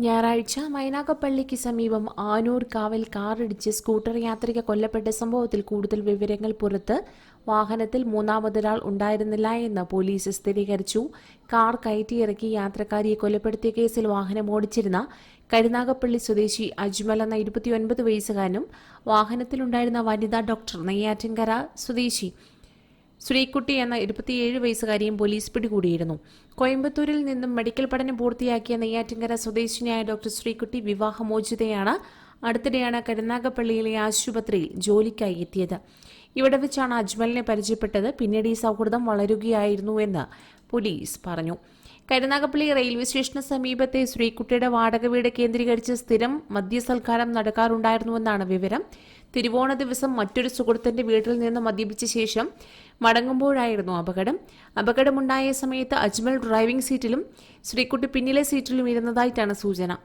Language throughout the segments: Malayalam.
ഞായറാഴ്ച മൈനാകപ്പള്ളിക്ക് സമീപം ആനൂർ കാവൽ കാറിടിച്ച് സ്കൂട്ടർ യാത്രിക കൊല്ലപ്പെട്ട സംഭവത്തിൽ കൂടുതൽ വിവരങ്ങൾ പുറത്ത് വാഹനത്തിൽ മൂന്നാമതൊരാൾ ഉണ്ടായിരുന്നില്ല എന്ന് പോലീസ് സ്ഥിരീകരിച്ചു. കാർ കയറ്റിയിറക്കി യാത്രക്കാരിയെ കൊലപ്പെടുത്തിയ കേസിൽ വാഹനം ഓടിച്ചിരുന്ന കരുനാഗപ്പള്ളി സ്വദേശി അജ്മൽ എന്ന ഇരുപത്തിയൊൻപത് വയസ്സുകാരനും വാഹനത്തിലുണ്ടായിരുന്ന വനിതാ ഡോക്ടർ നെയ്യാറ്റിൻകര സ്വദേശി ശ്രീകുട്ടി എന്ന ഇരുപത്തിയേഴ് വയസ്സുകാരിയും പോലീസ് പിടികൂടിയിരുന്നു. കോയമ്പത്തൂരിൽ നിന്നും മെഡിക്കൽ പഠനം പൂർത്തിയാക്കിയ നെയ്യാറ്റിങ്കര സ്വദേശിനിയായ ഡോക്ടർ ശ്രീകുട്ടി വിവാഹമോചിതയാണ്. അടുത്തിടെയാണ് കരുനാഗപ്പള്ളിയിലെ ആശുപത്രിയിൽ ജോലിക്കായി എത്തിയത്. ഇവിടെ വെച്ചാണ് അജ്മലിനെ പരിചയപ്പെട്ടത്. പിന്നീട് ഈ സൗഹൃദം വളരുകയായിരുന്നുവെന്ന് പോലീസ് പറഞ്ഞു. കരുനാഗപ്പള്ളി റെയിൽവേ സ്റ്റേഷന് സമീപത്തെ ശ്രീകുട്ടിയുടെ വാടക വീട് കേന്ദ്രീകരിച്ച് സ്ഥിരം മദ്യസൽക്കാരം നടക്കാറുണ്ടായിരുന്നുവെന്നാണ് വിവരം. തിരുവോണ ദിവസം മറ്റൊരു സുഹൃത്തിന്റെ വീട്ടിൽ നിന്ന് മദ്യപിച്ച ശേഷം മടങ്ങുമ്പോഴായിരുന്നു അപകടം. അപകടമുണ്ടായ സമയത്ത് അജ്മൽ ഡ്രൈവിംഗ് സീറ്റിലും ശ്രീക്കുട്ടി പിന്നിലെ സീറ്റിലും ഇരുന്നതായിട്ടാണ് സൂചന.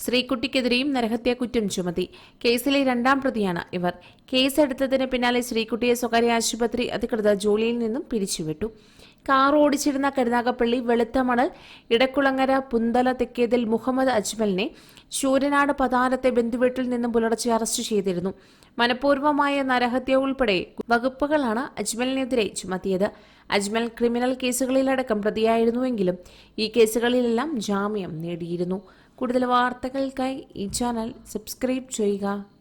ശ്രീകുട്ടിക്കെതിരെയും നരഹത്യാ കുറ്റം ചുമത്തി. കേസിലെ രണ്ടാം പ്രതിയാണ് ഇവർ. കേസെടുത്തതിന് പിന്നാലെ ശ്രീകുട്ടിയെ സ്വകാര്യ ആശുപത്രി അധികൃതർ ജോലിയിൽ നിന്നും പിരിച്ചുവിട്ടു. കാർ ഓടിച്ചിരുന്ന കരുനാഗപ്പള്ളി വെളുത്തമണൽ ഇടക്കുളങ്ങര പുന്തല തെക്കേതിൽ മുഹമ്മദ് അജ്മലിനെ ശൂരനാട് പതാരത്തെ ബന്ധുവീട്ടിൽ നിന്നും പുലർച്ചെ അറസ്റ്റ് ചെയ്തിരുന്നു. മനഃപൂർവമായ നരഹത്യ ഉൾപ്പെടെ വകുപ്പുകളാണ് അജ്മലിനെതിരെ ചുമത്തിയത്. അജ്മൽ ക്രിമിനൽ കേസുകളിലടക്കം പ്രതിയായിരുന്നുവെങ്കിലും ഈ കേസുകളിലെല്ലാം ജാമ്യം നേടിയിരുന്നു. കൂടുതൽ വാർത്തകൾക്കായി ഈ ചാനൽ സബ്സ്ക്രൈബ് ചെയ്യുക.